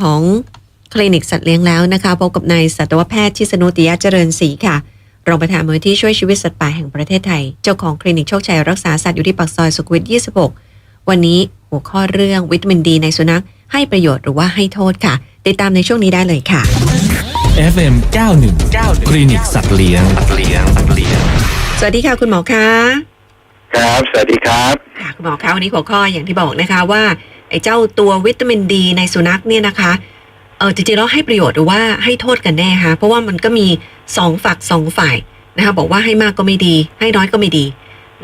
ของคลินิกสัตว์เลี้ยงแล้วนะคะพบกับนายสัตวแพทย์ชิสนุติยะเจริญศรีค่ะรองประธานมูลที่ช่วยชีวิตสัตว์ป่าแห่งประเทศไทย เจ้าของคลินิกโชคชัยรักษาสัตว์อยู่ที่ปากซอยสุขุมวิท 26 วันนี้หัวข้อเรื่องวิตามินดีในสุนัข ให้ประโยชน์หรือว่าให้โทษค่ะ ติดตามในช่วงนี้ได้เลยค่ะ FM 91คลินิกสัตว์เลี้ยงสวัสดีค่ะคุณหมอคะครับ สวัสดีครับค่ะคุณหมอคะวันนี้หัวข้ออย่างที่บอกนะคะว่า ไอ้เจ้าตัววิตามินดีในสุนัขเนี่ยนะคะเออจริงๆแล้วให้ประโยชน์หรือว่าให้โทษกันแน่คะเพราะว่ามันก็มีสองฝักสองฝ่ายนะคะบอกว่าให้มากก็ไม่ดี ให้น้อยก็ไม่ดี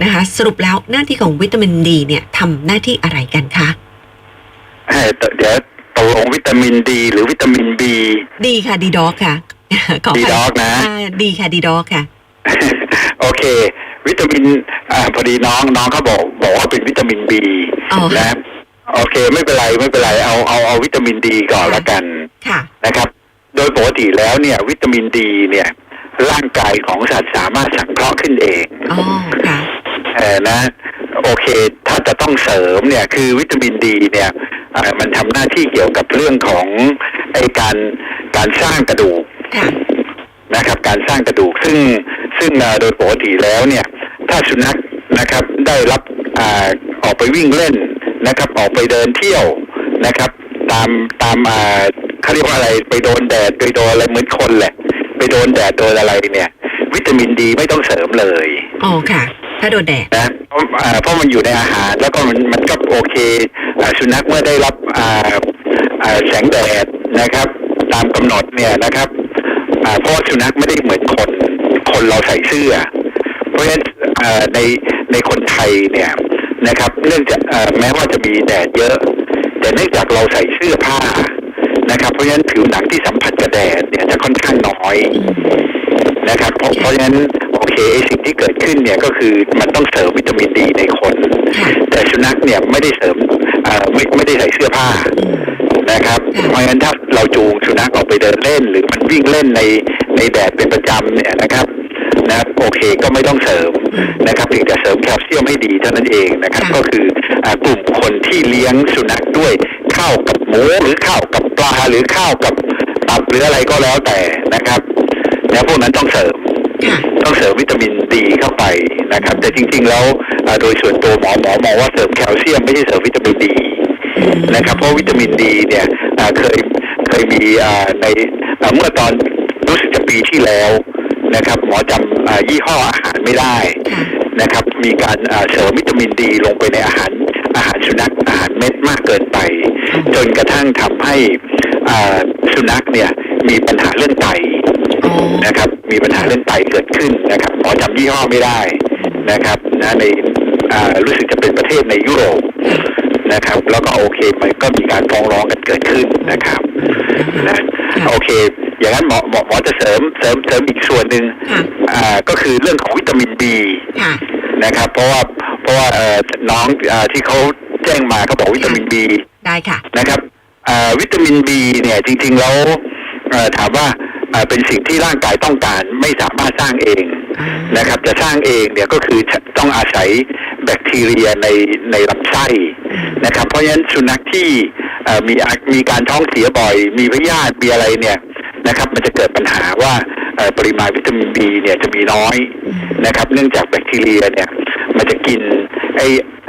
นะคะสรุปแล้วหน้าที่ของวิตามินดีเนี่ยทำหน้าที่อะไรกันคะเอ่อเดี๋ยวตกลงวิตามินดี หรือวิตามินบีดีค่ะดีด็อกค่ะขออภัย D-Doc นะอ่าดีค่ะดีด็อกค่ะ โอเค วิตามินอ่าพอดีน้องน้องเขาบอกบอกว่าเป็นวิตามินบีอ๋อนะ โอเคไม่เป็นไรไม่เป็นไรเอาเอาเอาวิตามินดีก่อนละกันค่ะนะครับ โดยปกติแล้วเนี่ย วิตามินดีเนี่ย ร่างกายของสัตว์สามารถสังเคราะห์ขึ้นเองอ๋อค่ะเออนะ โอเค ถ้าจะต้องเสริมเนี่ย คือวิตามินดีเนี่ยเอ่อมันทำหน้าที่เกี่ยวกับเรื่องของไอการการสร้างกระดูกค่ะนะครับ การสร้างกระดูกซึ่งซึ่งเอ่อโดยปกติแล้วเนี่ย ถ้าสุนัขนะครับได้รับอาออกไปวิ่งเล่น นะครับออกไปเดินเที่ยวนะครับ ตามตามอ่าเขาเรียกว่าอะไรไปโดนแดดไปโดนอะไรเหมือนคนแหละ ไปโดนแดดโดนอะไรเนี่ย วิตามินดีไม่ต้องเสริมเลยอ๋อค่ะ ถ้าโดนแดดนะเพราะอ่าเพราะมันอยู่ในอาหาร แล้วก็มันมันก็โอเคอ่าสุนัขเมื่อได้รับอ่าอ่าแสงแดดนะครับ ตามกำหนดเนี่ยนะครับอ่าเพราะว่าสุนัขไม่ได้เหมือนคน คนเราใส่เสื้อ เพราะฉะนั้นอ่าในในคนไทยเนี่ย นะครับ เนื่องจากอ่าแม้ว่าจะมีแดดเยอะ แต่เนื่องจากเราใส่เสื้อผ้านะครับ เพราะฉะนั้นผิวหนังที่สัมผัสกับแดดเนี่ยจะค่อนข้างน้อยนะครับเพราะเพราะฉะนั้นโอเคไอสิ่งที่เกิดขึ้นเนี่ยก็คือมันต้องเสริมวิตามินดีในคนค่ะแต่สุนัขเนี่ยไม่ได้เสริมเอ่อไม่ไม่ได้ใส่เสื้อผ้าอืม นะครับค่ะเพราะฉะนั้นถ้าเราจูงสุนัขออกไปเดินเล่น หรือมันวิ่งเล่นในในแดดเป็นประจำเนี่ยนะครับนะโอเคก็ไม่ต้องเสริมนะครับเพียงแต่เสริมแคลเซียมให้ดีเท่านั้นเองนะครับค่ะก็คืออ่ากลุ่มคนที่เลี้ยงสุนัขด้วยข้าวกับหมูหรือข้าวกับปลาหรือข้าวกับตับหรืออะไรก็แล้วแต่นะครับนะพวกนั้นต้องเสริมค่ะต้องเสริมวิตามินดีเข้าไปนะครับ แต่จริง ๆ แล้วอ่าโดยส่วนตัวหมอหมอมองว่าเสริมแคลเซียมไม่ใช่เสริมวิตามินดีอืม นะครับ เพราะวิตามินดีเนี่ยอ่าเคยเคยมีอ่าในอ่าเมื่อตอนรู้สึกจะปีที่แล้วนะครับ หมอจำอ่ายี่ห้ออาหารไม่ได้ค่ะนะครับ มีการอ่าเสริมวิตามินดีลงไปในอาหารอาหารสุนัขอาหารเม็ดมากเกินไป จนกระทั่งทำให้อ่าสุนัขเนี่ยมีปัญหาเรื่องไตอ๋อนะครับ มีปัญหาเรื่องไตเกิดขึ้นนะครับหมอจำยี่ห้อไม่ได้นะครับนะในอ่ารู้สึกจะเป็นประเทศในยุโรป นะครับ แล้วก็โอเคมันก็มีการฟ้องร้องกันเกิดขึ้นนะครับนะโอเค อย่างนั้นหมอหมอหมอจะเสริมเสริมเสริมอีกส่วนหนึ่งค่ะอ่าก็คือเรื่องของวิตามินบีค่ะนะครับ เพราะว่าเพราะว่าเอ่อน้องอาที่เขาแจ้งมาเขาบอกวิตามินบีได้ค่ะนะครับอ่าวิตามินบีเนี่ยจริง ๆ แล้วเอ่อถามว่าอ่าเป็นสิ่งที่ร่างกายต้องการไม่สามารถสร้างเองอ่านะครับ จะสร้างเองเนี่ยก็คือต้องอาศัย แบคทีเรียในในลำไส้นะครับ เพราะฉะนั้นสุนัขที่เอ่อมีอามีการท้องเสียบ่อย มีพยาธิมีอะไรเนี่ยนะครับ มันจะเกิดปัญหาว่าเอ่อปริมาณวิตามินบีเนี่ยจะมีน้อยนะครับ เนื่องจากแบคทีเรียเนี่ยมันจะกินไอ้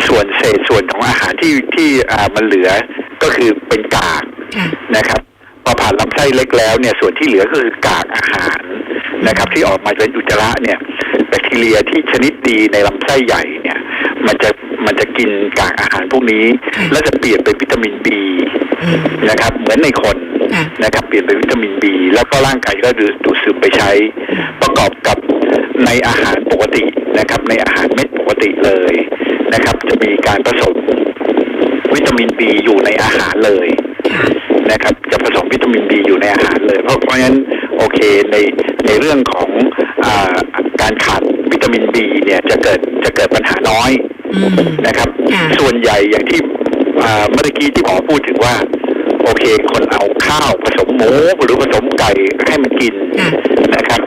ส่วนเศษส่วนของอาหารที่ที่อ่ามันเหลือก็คือเป็นกากค่ะนะครับพอผ่านลำไส้เล็กแล้วเนี่ยส่วนที่เหลือก็คือกากอาหารนะครับ ที่ออกมาเป็นอุจจาระเนี่ยแบคทีเรียที่ชนิดดีในลำไส้ใหญ่เนี่ย มันจะมันจะกินกากอาหารพวกนี้ แล้วจะเปลี่ยนเป็นวิตามินบีอืมนะครับ เหมือนในคนค่ะนะครับ เปลี่ยนเป็นวิตามินบีแล้วก็ร่างกายก็ดูดดูดซึมไปใช้ ประกอบกับในอาหารปกตินะครับ ในอาหารเม็ดปกติเลยนะครับ จะมีการผสมวิตามินบีอยู่ในอาหารเลยค่ะนะครับ จะผสมวิตามินบีอยู่ในอาหารเลย เพราะเพราะฉะนั้นโอเคในในเรื่องของอาการขาด วิตามินบีเนี่ยจะเกิดจะเกิดปัญหาน้อยอืมนะครับค่ะส่วนใหญ่อย่างที่อ่าเมื่อกี้ที่หมอพูดถึงว่า โอเค คนเอาข้าวผสมหมูหรือผสมไก่ให้มันกินค่ะนะครับ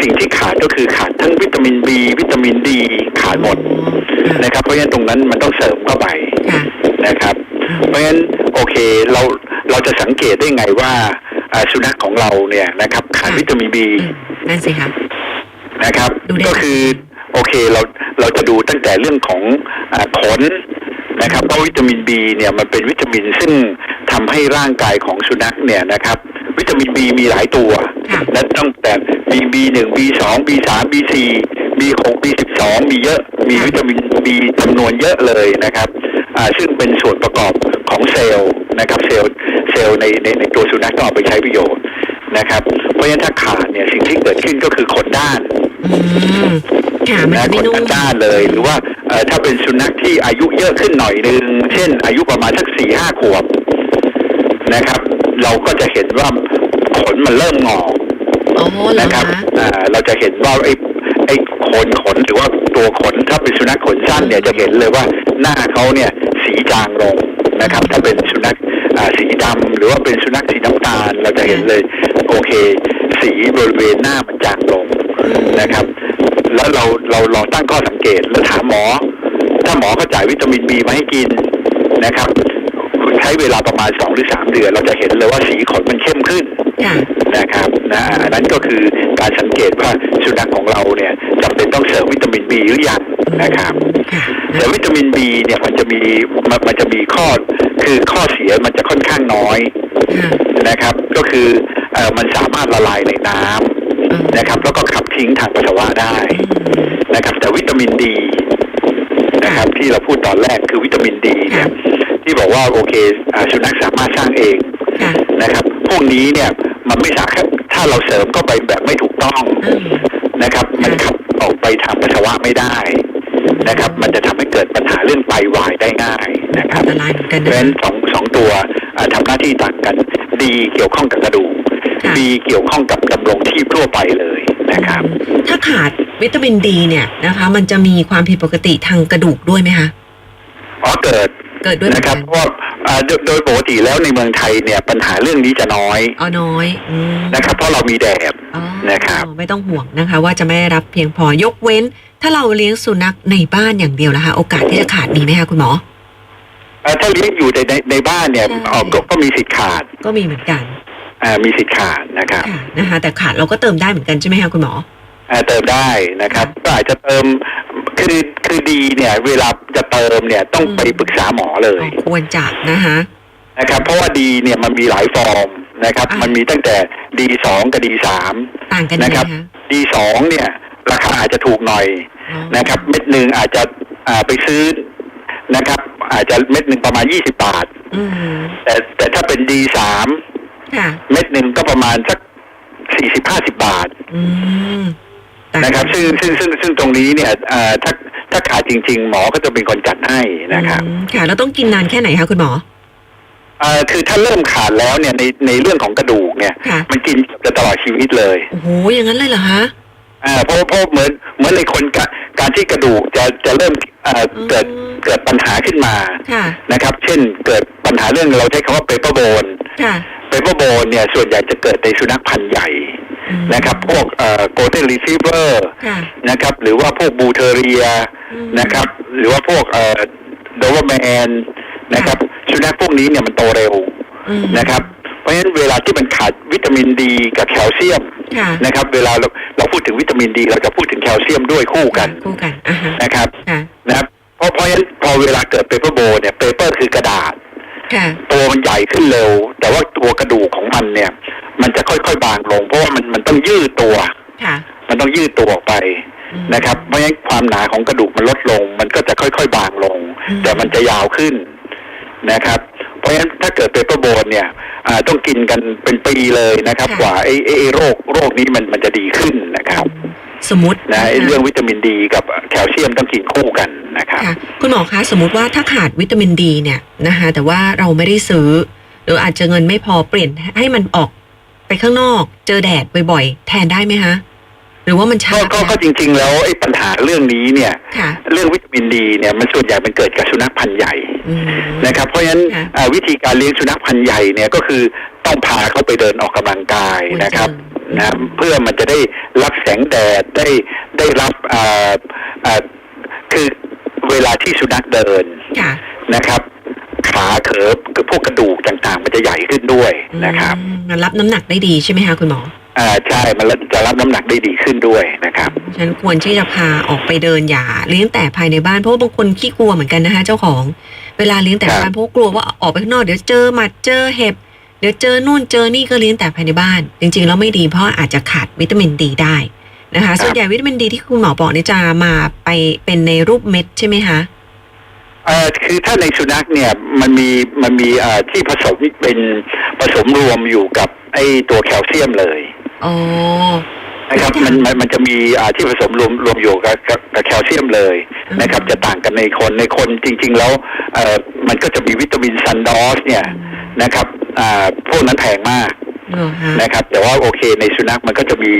สิ่งที่ขาดก็คือขาดทั้งวิตามินบีวิตามินดีขาดหมดอ๋อค่ะนะครับเพราะฉะนั้นตรงนั้นมันต้องเสริมเข้าไปค่ะนะครับ เพราะฉะนั้นโอเคเราเราจะสังเกตได้ไงว่าอ่าสุนัขของเราเนี่ยนะครับขาดค่ะวิตามินบีอืมนั่นสิคะ นะครับดูได้ก็คือโอเคเราเราจะดูตั้งแต่เรื่องของอาขนนะครับเพราะวิตามินบีเนี่ยมันเป็นวิตามินซึ่งทำให้ร่างกายของสุนัขเนี่ยนะครับ วิตามินบีมีหลายตัวค่ะและตั้งแต่มี B1 B2 B3 B4 B6 B12 มีเยอะ มีวิตามิน B จำนวนเยอะเลยนะครับอ่า ซึ่งเป็นส่วนประกอบของเซลล์นะครับเซลล์เซลล์ในในในตัวสุนัขต้องเอาไปใช้ประโยชน์นะครับ เพราะฉะนั้นถ้าขาดเนี่ยสิ่งที่เกิดขึ้นก็คือขนด้านอืมค่ะมันนะจะขไม่นนุ่มด้านๆเลยหรือว่าเอ่อถ้าเป็นสุนัขที่อายุเยอะขึ้นหน่อยนึงเช่น อายุประมาณสักสี่ห้าขวบนะครับ เราก็จะเห็นว่าขนมันเริ่มงอกอ๋อเหรอนะครับคะอ่าเราจะเห็นว่าไอ้ไอ้โคนขนหรือว่าตัวขนถ้าเป็นสุนัขขนสั้นเนี่ยจะเห็นเลยว่าหน้าเขาเนี่ยสีจางลงนะครับ ถ้าเป็นสุนัขสีดำหรือว่าเป็นสุนัขสีน้ำตาล เราจะเห็นเลยโอเค สีบริเวณหน้ามันจางลงนะครับ แล้วเราเราลองตั้งข้อสังเกตแล้วถามหมอ ถ้าหมอเขาจ่ายวิตามินบีมาให้กินนะครับ ใช้เวลาประมาณสองหรือสามเดือน เราจะเห็นเลยว่าสีขนมันเข้มขึ้นค่ะนะครับนะอันนั้นก็คือการสังเกตว่าสุนัขของเราเนี่ยจำเป็นต้องเสริมวิตามินบีหรือยังนะครับค่ะแต่วิตามินบีเนี่ยมันจะมีมันมันจะมีข้อคือข้อเสียมันจะค่อนข้างน้อยค่ะนะครับ ก็คือเอ่อมันสามารถละลายในน้ำอืมนะครับ แล้วก็ขับทิ้งทางปัสสาวะได้อืมนะครับ แต่วิตามินดีนะครับที่เราพูดตอนแรกคือวิตามินดีเนี่ย ที่บอกว่าโอเคอ่าสุนัขสามารถสร้างเองค่ะนะครับ พวกนี้เนี่ยมันไม่สามารถถ้าเราเสริมเข้าไปแบบไม่ถูกต้องอืมนะครับ มันขับออกไปทางปัสสาวะไม่ได้นะครับ มันจะทำให้เกิดปัญหาเรื่องไตวายได้ง่ายนะครับอันตรายเหมือนกันเพนะราะฉะนั้นสองสองตัวอ่าทำหน้าที่ต่างกันดีเกี่ยวข้องกับกระดูกค่ะดีเกี่ยวข้องกับดำรงชีพทั่วไปเลยนะครับ ถ้าขาดวิตามินดีเนี่ยนะคะ มันจะมีความผิดปกติทางกระดูกด้วยไหมคะเพราะเกิด เกิดด้วยเหมือนะนคกัรับนเพราะว่าอ่าโดยโดยปกติแล้วในเมืองไทยเนี่ยปัญหาเรื่องนี้จะน้อยอ๋อน้อยอืมนะครับเพราะเรามีแดดอ๋อนะครับไม่ต้องห่วงนะคะ ว่าจะไม่ได้รับเพียงพอยกเว้น ถ้าเราเลี้ยงสุนัขในบ้านอย่างเดียวนะคะ โอกาสที่จะขาดมีไหมคะคุณหมออ่าถ้าเลี้ยงอยู่ในในในบ้านเนี่ยใช่อ๋อก็ก็มีสิทธิ์ขาด ก็มีเหมือนกันอ่ามีสิทธิ์ขาดนะครับค่ะนะคะแต่ขาดเราก็เติมได้เหมือนกันใช่ไหมคะคุณหมออ่า เติมได้นะครับ ก็อาจจะเติมคือคือดีเนี่ย เวลาจะเติมเนี่ยต้องอืมไปปรึกษาหมอเลยอ๋อควรจะนะคะนะครับ เพราะว่าดีเนี่ยมันมีหลายฟอร์มนะครับอะมันมีตั้งแต่ดีสองกับดีสามต่างกันยังไงนะครับคะดีสองเนี่ย ราคาอาจจะถูกหน่อยอ๋อนะครับ เม็ดหนึ่งอาจจะอ่าไปซื้อนะครับ อาจจะเม็ดหนึ่งประมาณยี่สิบบาทอืมแต่แต่ถ้าเป็นดีสามค่ะเม็ดหนึ่งก็ประมาณสักสี่สิบห้าสิบบาทอืมต่างกั นะครับ ซึ่งซึ่งซึ่งซึ่งตรงนี้เนี่ยเอ่อถ้าถ้าขาดจริง ๆ หมอก็จะเป็นคนจัดให้นะครับอืมค่ะแล้วต้องกินนานแค่ไหนคะคุณหมอเอ่อคือถ้าเริ่มขาดแล้วเนี่ยในในเรื่องของกระดูกเนี่ยค่ะมันกินจะตลอดชีวิตเลยโอ้โหอย่างนั้นเลยเหรอคะอ่าเพราะเพราะเหมือนเหมือนในคนกะการที่กระดูกจะจะเริ่มเอ่ออืมเกิดเกิดปัญหาขึ้นมาค่ะนะครับ เช่นเกิดปัญหาเรื่องเราใช้คำว่าเปเปอร์โบนค่ะเปเปอร์โบนเนี่ยส่วนใหญ่จะเกิดในสุนัขพันธุ์ใหญ่อืม นะครับ พวกเอ่อโกลเด้นรีทรีเวอร์ค่ะนะครับ หรือว่าพวกบูเทเรียอืมนะครับ หรือว่าพวกเอ่อโดเวอร์แมนนะครับสุนัขพวกนี้เนี่ยมันโตเร็วอืมนะครับเพราะฉะนั้นเวลาที่มันขาดวิตามินดีกับแคลเซียมค่ะนะครับ เวลาเราเราพูดถึงวิตามินดี เราจะพูดถึงแคลเซียมด้วยคู่กันคู่กันอะฮะนะครับค่ะนะครับเพราะเพราะฉะนั้นพอเวลาเกิดเปเปอร์โบเนี่ยเปเปอร์คือกระดาษค่ะ ตัวมันใหญ่ขึ้นเร็ว แต่ว่าตัวกระดูกของมันเนี่ย มันจะค่อยๆบางลง เพราะว่ามันมันต้องยืดตัวค่ะมันต้องยืดตัวออกไปอืมนะครับเพราะฉะนั้นความหนาของกระดูกมันลดลง มันก็จะค่อยๆบางลงอืมแต่มันจะยาวขึ้นนะครับ เพราะฉะนั้นถ้าเกิดเปเปอร์โบนเนี่ยอ่าต้องกินกันเป็นปีเลยนะครับกว่าไอ้ไอ้ไอ้โรคโรคนี้มันมันจะดีขึ้นนะครับ สมมตินะไอ้เรื่องวิตามินดีกับแคลเซียมต้องกินคู่กันนะครับค่ะคุณหมอคะสมมติว่าถ้าขาดวิตามินดีเนี่ยนะคะแต่ว่าเราไม่ได้ซื้อ หรืออาจจะเงินไม่พอเปลี่ยนให้มันออกไปข้างนอก เจอแดดบ่อยๆแทนได้ไหมคะ หรือว่ามันช้าก็ก็ก็จริง ๆ แล้วไอ้ปัญหาเรื่องนี้เนี่ยค่ะเรื่องวิตามินดีเนี่ยมันส่วนใหญ่มันเกิดกับสุนัขพันธุ์ใหญ่อืมนะครับ เพราะฉะนั้นค่ะอ่าวิธีการเลี้ยงสุนัขพันธุ์ใหญ่เนี่ยก็คือต้องพาเขาไปเดินออกกำลังกายนะครับอืมนะเพื่อมันจะได้รับแสงแดดได้ได้รับอ่าอ่าคือเวลาที่สุนัขเดินค่ะนะครับขาเขิบพวกกระดูกต่างๆ มันจะใหญ่ขึ้นด้วยนะครับอืมมันรับน้ำหนักได้ดีใช่ไหมคะคุณหมอ อ่าใช่มันจะรับน้ำหนักได้ดีขึ้นด้วยนะครับฉะนันควรที่จะพาออกไปเดินอย่าเลี้ยงแต่ภายในบ้านเพราะว่าบางคนขี้กลัวเหมือนกันนะคะเจ้าของ เวลาเลี้ยงแต่ในบ้านเพราะว่ากลัวว่าออกไปข้างนอกเดี๋ยวเจอหมัดเจอเห็บเดี๋ยวเจอนู่นเจอนี่ก็เลี้ยงแต่ภายในบ้าน จริงๆแล้วไม่ดีเพราะอาจจะขาดวิตามินดีได้นะคะส่วนใหญ่วิตามินดีที่คุณหมอบอกเนี่ยจะมาไปเป็นในรูปเม็ดใช่ไหมคะเอ่อคือถ้าในสุนัขเนี่ยมันมีมันมีเอ่อที่ผสมเป็นผสมรวมอยู่กับไอ้ตัวแคลเซียมเลย อ๋อนะครับมันมันมันจะมีอ่าที่ผสมรวมรวมอยู่กับกับกับแคลเซียมเลยอืมนะครับ จะต่างกันในคนในคนจริง ๆ แล้วเอ่อมันก็จะมีวิตามินซันดอสเนี่ยนะครับอ่าพวกนั้นแพงมากเหรอคะนะครับ แต่ว่าโอเคในสุนัขมันก็จะมี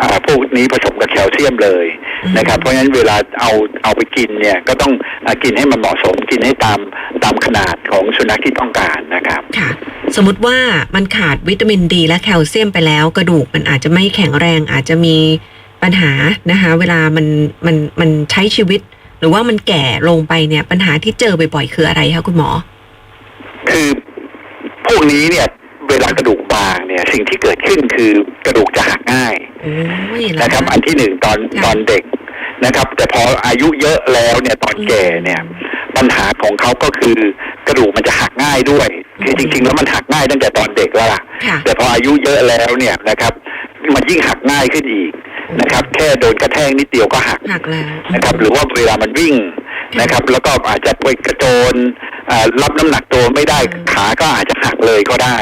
อ่าพวกนี้ผสมกับแคลเซียมเลยอืมนะครับ เพราะฉะนั้นเวลาเอาเอาไปกินเนี่ยก็ต้องอากินให้มันเหมาะสม กินให้ตามตามขนาดของสุนัขที่ต้องการนะครับ ค่ะ สมมติว่ามันขาดวิตามินดีและแคลเซียมไปแล้ว กระดูกมันอาจจะไม่แข็งแรงอาจจะมีปัญหานะคะ เวลามันมันมันใช้ชีวิต หรือว่ามันแก่ลงไปเนี่ยปัญหาที่เจอบ่อยๆคืออะไรคะคุณหมอ คือพวกนี้เนี่ย เวลากระดูกบางเนี่ย สิ่งที่เกิดขึ้นคือกระดูกจะหักง่ายโอ้ยเหอนะครับ อันที่หนึ่งตอนค่ะตอนเด็ก นะครับ แต่พออายุเยอะแล้วเนี่ยตอนแก่เนี่ย ปัญหาของเขาก็คือกระดูกมันจะหักง่ายด้วยคือจริง ๆ แล้วมันหักง่ายตั้งแต่ตอนเด็กแล้วล่ะค่ะแต่พออายุเยอะแล้วเนี่ยนะครับ มันยิ่งหักง่ายขึ้นอีกนะครับ แค่โดนกระแทกนิดเดียวก็หักหักแล้วนะครับ หรือว่าเวลามันวิ่งนะครับ แล้วก็อาจจะไปกระโจนอ่ารับน้ำหนักตัวไม่ได้ขาก็อาจจะหักเลยก็ได้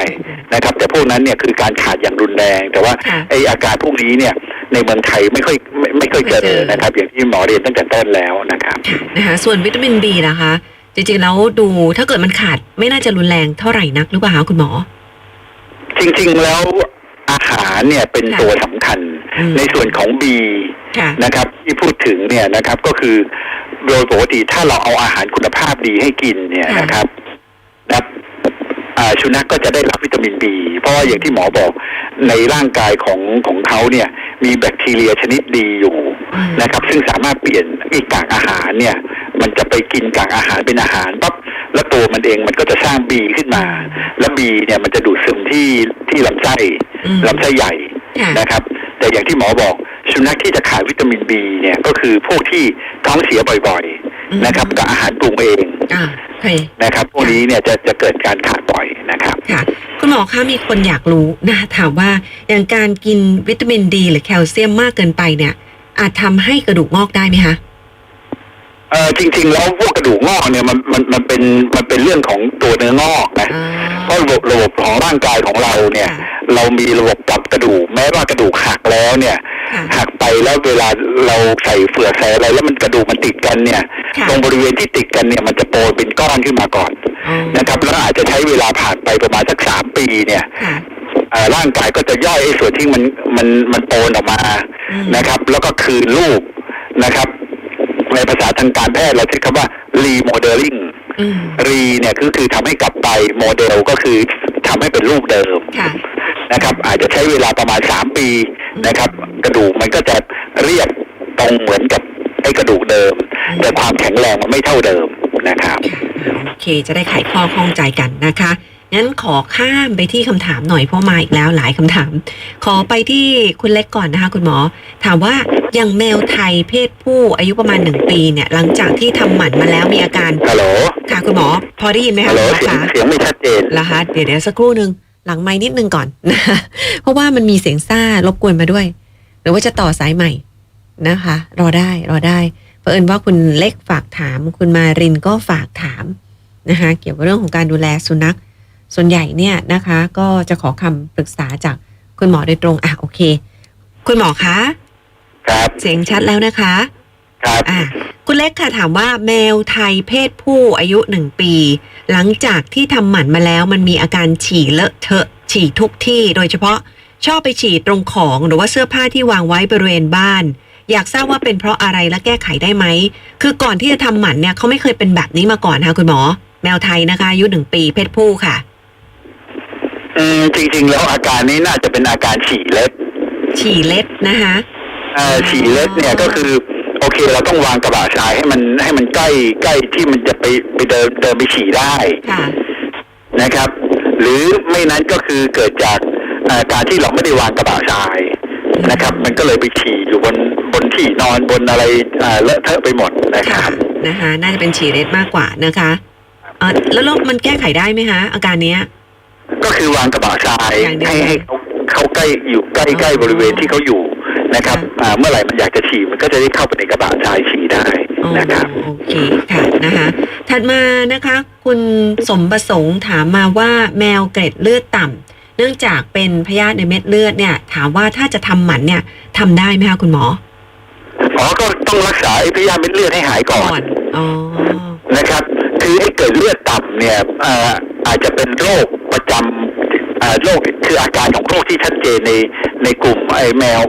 นะครับ แต่พวกนั้นเนี่ยคือการขาดอย่างรุนแรง แต่ว่าค่ะไออาการพวกนี้เนี่ย ในเมืองไทยไม่ค่อยไม่ไม่ค่อยเจไม่เจออนะครับ อย่างที่หมอเรียนตั้งแต่ต้นแล้วนะครับค่ะนะคะส่วนวิตามินบีนะคะ จริงๆแล้วดูถ้าเกิดมันขาดไม่น่าจะรุนแรงเท่าไหร่นักหรือเปล่าคะคุณหมอ จริงๆแล้วอาหารเนี่ยเป็นค่ะตัวสำคัญอืมในส่วนของ B ค่ะนะครับ ที่พูดถึงเนี่ยนะครับก็คือ โดยปกติถ้าเราเอาอาหารคุณภาพดีให้กินเนี่ยค่ะนะครับนะครับอ่าสุนัขก็จะได้รับวิตามินบีเพราะว่าอย่างที่หมอบอกในร่างกายของของเขาเนี่ย มีแบคทีเรียชนิดดีอยู่อืมนะครับ ซึ่งสามารถเปลี่ยนไอ้กากอาหารเนี่ย มันจะไปกินกากอาหารเป็นอาหารปั๊บแล้วตัวมันเองมันก็จะสร้างบีขึ้นมา แล้วบีเนี่ยมันจะดูดซึมที่ที่ลำไส้อืมลำไส้ใหญ่ค่ะนะครับ แต่อย่างที่หมอบอกสุนัขที่จะขาดวิตามินบีเนี่ยก็คือพวกที่ท้องเสียบ่อยอืมๆ นะครับ กับอาหารปรุงเองอ่าโอเคนะครับพวกนี้เนี่ยจะจะเกิดการขาดบ่อยนะครับค่ะ คุณหมอคะมีคนอยากรู้นะถามว่าอย่างการกินวิตามินดี หรือแคลเซียมมากเกินไปเนี่ย อาจทำให้กระดูกงอกได้ไหมคะ เออจริง ๆ แล้วพวกกระดูกงอกเนี่ยมันมันมันเป็นมันเป็นเรื่องของตัวเนื้องอกนะอ่าเพราะระบบระบบของร่างกายของเราเนี่ยค่ะเรามีระบบปรับกระดูกแม้ว่ากระดูกหักแล้วเนี่ยค่ะหักไปแล้วเวลาเราใส่เฟือกใส่อะไรแล้วมันกระดูกมันติดกันเนี่ยค่ะตรงบริเวณที่ติดกันเนี่ยมันจะโปรเป็นก้อนขึ้นมาก่อนอ๋อนะครับ แล้วอาจจะใช้เวลาผ่านไปประมาณสักสามปีเนี่ยค่ะเอ่อร่างกายก็จะย่อยไอ้ส่วนที่มันมันมันโปนออกมาอืมนะครับ แล้วก็คืนรูปนะครับ ในภาษาทางการแพทย์เราใช้คำว่า remodeling อืมรีเนี่ยคือคือทำให้กลับไปโมเดลก็คือทำให้เป็นรูปเดิมค่ะนะครับ อาจจะใช้เวลาประมาณสามปีนะครับ กระดูกมันก็จะเรียบตรงเหมือนกับไอ้กระดูกเดิม แต่ความแข็งแรงมันไม่เท่าเดิมนะครับโอเคจะได้ไขข้อข้องใจกันนะคะ งั้นขอข้ามไปที่คำถามหน่อยเพราะมาอีกแล้วหลายคำถาม ขอไปที่คุณเล็กก่อนนะคะ คุณหมอ ถามว่าอย่างแมวไทยเพศผู้อายุประมาณหนึ่งปีเนี่ย หลังจากที่ทำหมันมาแล้วมีอาการฮัลโหลค่ะคุณหมอ พอได้ยินไหมฮัคะลโหลคุณหมอเสียงคะเสียงไม่ชัดเจนเหรอคะเดี๋ยวเดี๋ยวสักครู่หนึ่งหลังไม้นิดนึงก่อนนะคะเพราะว่ามันมีเสียงซ่ารบกวนมาด้วย หรือว่าจะต่อสายใหม่นะคะ รอได้รอได้เผอิญว่าคุณเล็กฝากถาม คุณมารินก็ฝากถามนะคะเกี่ยวกับเรื่องของการดูแลสุนัข ส่วนใหญ่เนี่ยนะคะ ก็จะขอคำปรึกษาจากคุณหมอโดยตรงอะโอเค คุณหมอคะครับเสียงชัดแล้วนะคะ ครับอะคุณเล็กค่ะถามว่าแมวไทยเพศผู้อายุหนึ่งปี หลังจากที่ทำหมันมาแล้วมันมีอาการฉี่เลอะเทอะฉี่ทุกที่ โดยเฉพาะชอบไปฉี่ตรงของหรือว่าเสื้อผ้าที่วางไว้บริเวณบ้าน อยากทราบว่าเป็นเพราะอะไรและแก้ไขได้ไหม คือก่อนที่จะทำหมันเนี่ยเขาไม่เคยเป็นแบบนี้มาก่อนค่ะคุณหมอ แมวไทยนะคะอายุหนึ่งปีเพศผู้ค่ะ อืมจริง ๆ แล้วอาการนี้น่าจะเป็นอาการฉี่เล็ดฉี่เล็ดนะคะเอ่อฉี่เล็ดเนี่ยก็คือ โอเค เราต้องวางกระบะทรายให้มันให้มันใกล้ใกล้ที่มันจะไปไปเดินเดินไปฉี่ได้ค่ะนะครับ หรือไม่นั้นก็คือเกิดจากเอ่อการที่เราไม่ได้วางกระบะทรายนะครับ มันก็เลยไปฉี่อยู่บนบนที่นอนบนอะไรเอ่อเลอะเทอะไปหมดนะคค่ะรับ นะคะ น่าจะเป็นฉี่เร็ดมากกว่านะคะเอ่อแล้วแล้วมันแก้ไขได้ไหมคะอาการเนี้ย ก็คือวางกระบะทรายอย่างเดียว ให้ให้เขาเขาใกล้อยู่ใกล้ใกล้อ๋อบริเวณที่เขาอยู่นะครับค่ะอ่าเมื่อไหร่มันอยากจะฉี่มันก็จะได้เข้าไปในกระบะทรายฉี่ได้อ๋อนะครับ โอเคค่ะนะคะ ถัดมานะคะ คุณสมประสงค์ถามมาว่าแมวเกร็ดเลือดต่ำเนื่องจากเป็นพยาธิในเม็ดเลือดเนี่ย ถามว่าถ้าจะทำหมันเนี่ยทำได้ไหมคะคุณหมออ๋อ ก็ต้องรักษาไอ้พยาธิเม็ดเลือดให้หายก่อนอ๋อนะครับ คือไอ้เกิดเลือดต่ำเนี่ยเอ่ออาจจะเป็นโรคประ จำเอ่อโรคคืออาการของโรคที่ชัดเจนในในกลุ่มไอ้แมว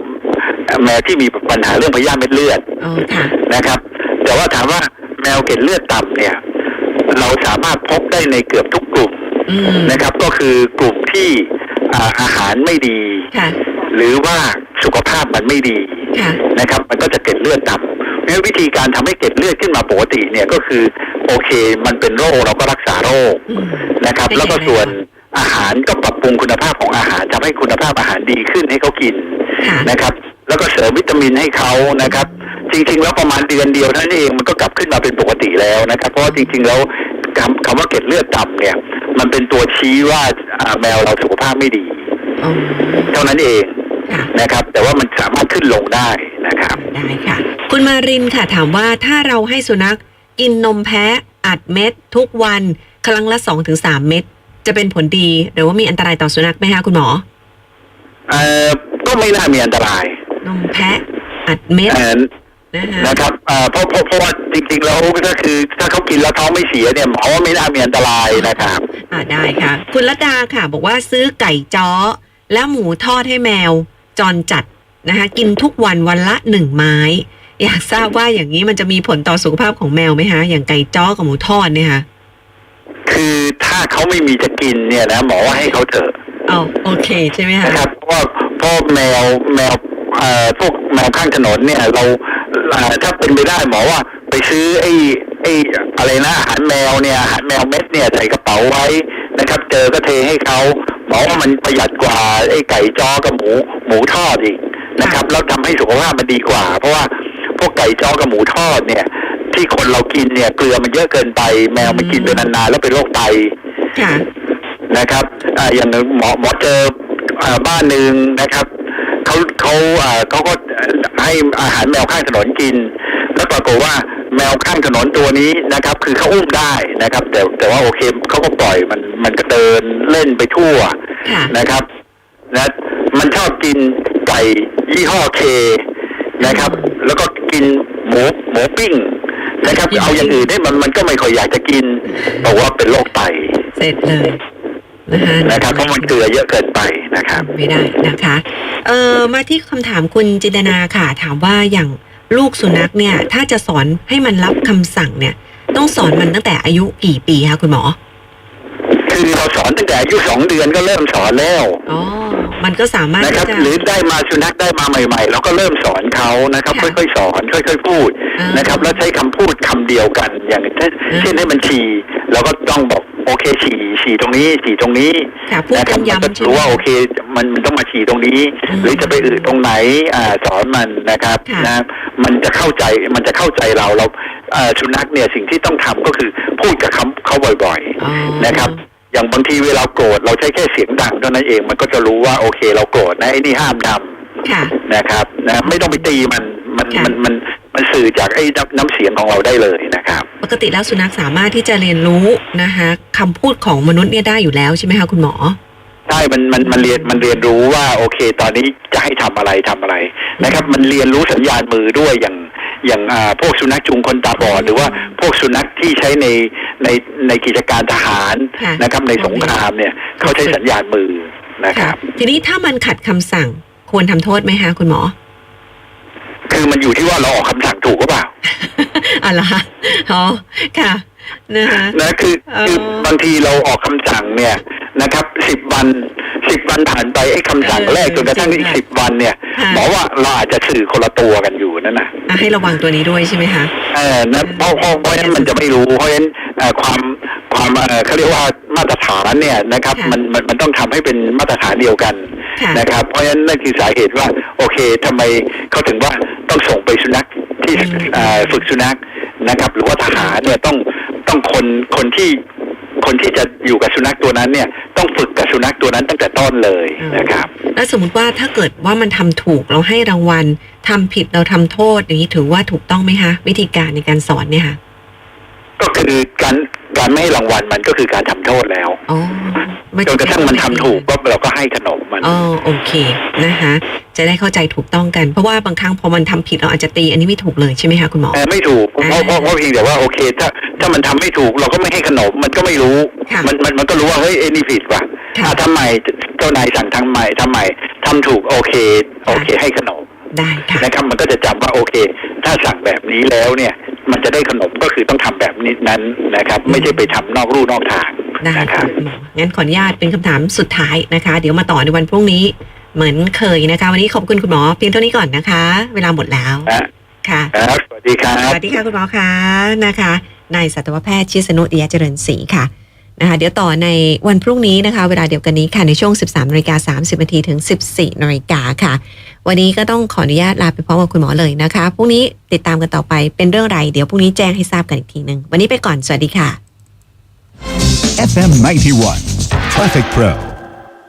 แมวที่มีปัญหาเรื่องพยาธิเม็ดเลือดอ๋อค่ะนะครับ แต่ว่าถามว่าแมวเกล็ดเลือดต่ำเนี่ย เราสามารถพบได้ในเกือบทุกกลุ่มอืมนะครับ ก็คือกลุ่มที่อ่าอาหารไม่ดีค่ะหรือว่าสุขภาพมันไม่ดีค่ะนะครับ มันก็จะเกล็ดเลือดต่ำเพราะฉะนั้นวิธีการทำให้เกล็ดเลือดขึ้นมาปกติเนี่ยก็คือ โอเค มันเป็นโรคเราก็รักษาโรคอืมนะครับเป็นแล้วก็ยังไงส่วนคะ อาหารก็ปรับปรุงคุณภาพของอาหารทำให้คุณภาพอาหารดีขึ้นให้เขากินค่ะนะครับ แล้วก็เสริมวิตามินให้เขานะครับ จริง ๆ แล้วประมาณเดือนเดียวเท่านั้นเองมันก็กลับขึ้นมาเป็นปกติแล้วนะครับ เพราะว่าจริง ๆ แล้วคำคำว่าเกล็ดเลือดต่ำเนี่ย มันเป็นตัวชี้ว่าอ่าแมวเราสุขภาพไม่ดีอ๋อเท่านั้นเองค่ะนะครับ แต่ว่ามันสามารถขึ้นลงได้นะครับ ได้ค่ะ คุณมารินค่ะถามว่าถ้าเราให้สุนัขกินนมแพะอัดเม็ดทุกวันครั้งละ2-3ถึงเม็ด จะเป็นผลดีหรือว่ามีอันตรายต่อสุนัขไหมคะคุณหมอ เอ่อก็ไม่น่ามีอันตรายนมแพะอัดเม็ดเอ่อนะคะนะครับเอ่อเพราะเพราะเพราะว่าจริงๆแล้วก็คือถ้าเขากินแล้วท้องไม่เสียเนี่ยหมอว่าไม่น่ามีอันตรายนะครับอ่าได้ค่ะ คุณรัตดาค่ะ บอกว่าซื้อไก่จ้อและหมูทอดให้แมว จรจัดนะคะ กินทุกวันวันละหนึ่งไม้ อยากทราบว่าอย่างนี้มันจะมีผลต่อสุขภาพของแมวไหมคะอย่างไก่จ้อกับหมูทอดเนี่ยค่ะ คือถ้าเขาไม่มีจะกินเนี่ยนะหมอว่าให้เขาเถอะอ๋อโอเคใช่ไหมคะนะครับเพราะว่าเพราะแมวแมวเอ่อพวกแมวข้างถนนเนี่ย เราเอ่อถ้าเป็นไปได้หมอว่า ไปซื้อไอ้ไอ้อะไรนะอาหารแมวเนี่ยอาหารแมวเม็ดเนี่ยใส่กระเป๋าไว้นะครับ เจอก็เทให้เขาหมอว่ามันประหยัดกว่าไอ้ไก่จ้อกับหมูหมูทอดอีกนะครับแล้วทำให้สุขภาพมันดีกว่า เพราะว่าพวกไก่จ้อกับหมูทอดเนี่ย ที่คนเรากินเนี่ยเกลือมันเยอะเกินไป แมวมันกินไปนานๆแล้วเป็นโรคไตค่ะนะครับอ่าอย่างหมอหมอเจออ่าบ้านหนึ่งนะครับเขาเขาอ่าเขาก็ให้อาหารแมวข้างถนนกิน แล้วปรากฏว่าแมวข้างถนนตัวนี้นะครับ คือเขาอุ้มได้นะครับ แต่แต่ว่าโอเคเขาก็ปล่อยมันมันก็เดินเล่นไปทั่วค่ะนะครับนะมันชอบกินไก่ยี่ห้อเคนะครับ แล้วก็กินหมูหมูปิ้ง นะครับเอาอย่างอื่นให้มันมันก็ไม่ค่อยอยากจะกินบอกว่าเป็นโรคไตเสร็จเลยนะคะนะครับเพราะมันเกลือเยอะเกินไปนะครับ ไม่ได้นะคะเออมาที่คำถามคุณจินตนาค่ะ ถามว่าอย่างลูกสุนัขเนี่ย ถ้าจะสอนให้มันรับคำสั่งเนี่ย ต้องสอนมันตั้งแต่อายุกี่ปีคะคุณหมอ คือเราสอนตั้งแต่อายุสองเดือนก็เริ่มสอนแล้วอ๋อมันก็สามารถนะครับที่จะหรือได้มาสุนัขได้มาใหม่ๆเราก็เริ่มสอนเขานะครับ ค่ะค่อยๆสอนค่อยๆพูดอ่านนะครับ แล้วใช้คำพูดคำเดียวกัน อย่างเช่นอืมเช่นให้มันฉี่เราก็ต้องบอกโอเคฉี่ฉี่ตรงนี้ฉี่ตรงนี้ค่ะพูดนะครักันมันก็ย้ำใช่ไหมรู้ว่าโอเค มันมันต้องมาฉี่ตรงนี้อืมหรือจะไปอึตรงไหนอ่าสอนมันนะครับค่ะนะมันจะเข้าใจมันจะเข้าใจเราเราเอ่อสุนัขเนี่ยสิ่งที่ต้องทำก็คือพูดกับเขาเขาบ่อยๆอ๋อนะครับ อย่างบางทีเวลาโกรธเราใช้แค่เสียงดังเท่านั้นเองมันก็จะรู้ว่าโอเค เราโกรธนะไอ้นี่ห้ามทค่ะำนะครับนะไม่ต้องไปตีมันมันค่ะมันมันมันสื่อจากไอ้น้ำน้ำเสียงของเราได้เลยนะครับ ปกติแล้วสุนัขสามารถที่จะเรียนรู้นะคะคำพูดของมนุษย์เนี่ยได้อยู่แล้วใช่ไหมคะคุณหมอใช่มันมันมันเรียนมันเรียนรู้ว่าโอเค ตอนนี้จะให้ทำอะไรทำอะไรนะครับ มันเรียนรู้สัญญาณมือด้วยอย่าง อย่างอ่าพวกสุนัขจูงคนตาบอดหรือว่าพวกสุนัขที่ใช้ในในในกิจการทหารค่ะนะครับ ในสงครามเนี่ยเขาใช้สัญญาณมือนะครับ ทีนี้ถ้ามันขัดคำสั่งควรทำโทษไหมคะคุณหมอ คือมันอยู่ที่ว่าเราออกคำสั่งถูกหรือเปล่าอะไรออ๋อค่ะนะคะนะคือเอ่อคือบางทีเราออกคำสั่งเนี่ยนะครับสิบวัน สิบวันผ่านไปไอ้คำสั่งแรกเออจนกระทั่งอีกจริงค่ะสิบวันเนี่ยค่ะบอกว่าเราอาจจะสื่อคนละตัวกันอยู่นั่นนะอะให้ระวังตัวนี้ด้วยใช่ไหมคะเออนะเพราะเพราะเพราะฉะนั้นมันจะไม่รู้เพราะฉะนั้นเอ่อความความเอ่อเขาเรียกว่ามาตรฐานเนี่ยนะครับค่ะมันมันมันต้องทำให้เป็นมาตรฐานเดียวกันค่ะนะครับ เพราะฉะนั้นนั่นคือสาเหตุว่าโอเคทำไมเขาถึงว่าต้องส่งไปสุนัขที่อืมเอ่อฝึกสุนัขนะครับ หรือว่าทหารเนี่ยต้องต้องคนคนที่ คนที่จะอยู่กับสุนัขตัวนั้นเนี่ยต้องฝึกกับสุนัขตัวนั้นตั้งแต่ต้นเลยนะครับแล้วสมมติว่าถ้าเกิดว่ามันทำถูกเราให้รางวัลทำผิดเราทำโทษอย่างนี้ถือว่าถูกต้องไหมคะวิธีการในการสอนเนี่ยค่ะก็คือการ การไม่ให้รางวัลมันก็คือการทำโทษแล้วอ๋อไม่จนกระทั่งมันทำถูกก็เราก็ให้ขนมมันอ๋อโอเคนะคะจะได้เข้าใจถูกต้องกันเพราะว่าบางครั้งพอมันทำผิดเราอาจจะตีอันนี้ไม่ถูกเลยใช่ไหมคะคุณหมอเออไม่ถูกเพราะอ่าเพราะเพราะเพียงแต่ว่าโอเค ถ้าถ้ามันทำไม่ถูกเราก็ไม่ให้ขนมมันก็ไม่รู้ค่ะมันมันมันก็รู้ว่าเฮ้ยเอ็นี่ผิดว่ะค่ะอ่าทำไมเจ้านายสั่งทำไมทำไมทำถูกโอเคโอเคให้ขนมได้ค่ะนะครับมันก็จะจำว่าโอเค ถ้าสั่งแบบนี้แล้วเนี่ย มันจะได้ขนมก็คือต้องทำแบบนี้นั้นนะครับ ไม่ใช่ไปทำนอกรูนอกทางได้นะคค่ะรับคุณหมองั้นขออนุญาตเป็นคำถามสุดท้ายนะคะ เดี๋ยวมาต่อในวันพรุ่งนี้เหมือนเคยนะคะ วันนี้ขอบคุณคุณหมอเพียงเท่านี้ก่อนนะคะ เวลาหมดแล้วนะค่ะครับสวัสดีครัสบวัสดีค่ะคุณหมอคะนะคะนายสัตวแพทย์ชิสนุติยะเจริญศรีค่ะนะคะเดี๋ยวต่อในวันพรุ่งนี้นะคะ เวลาเดียวกันนี้ค่ะ ในช่วง 13นาฬิกา30นาทีถึง 14นาฬิกาค่ะ วันนี้ก็ต้องขออนุญาตลาไปพร้อมกับคุณหมอเลยนะคะพรุ่งนี้ติดตามกันต่อไปเป็นเรื่องไรเดี๋ยวพรุ่งนี้แจ้งให้ทราบกันอีกทีหนึ่งวันนี้ไปก่อนสวัสดีค่ะ FM 91 Traffic Pro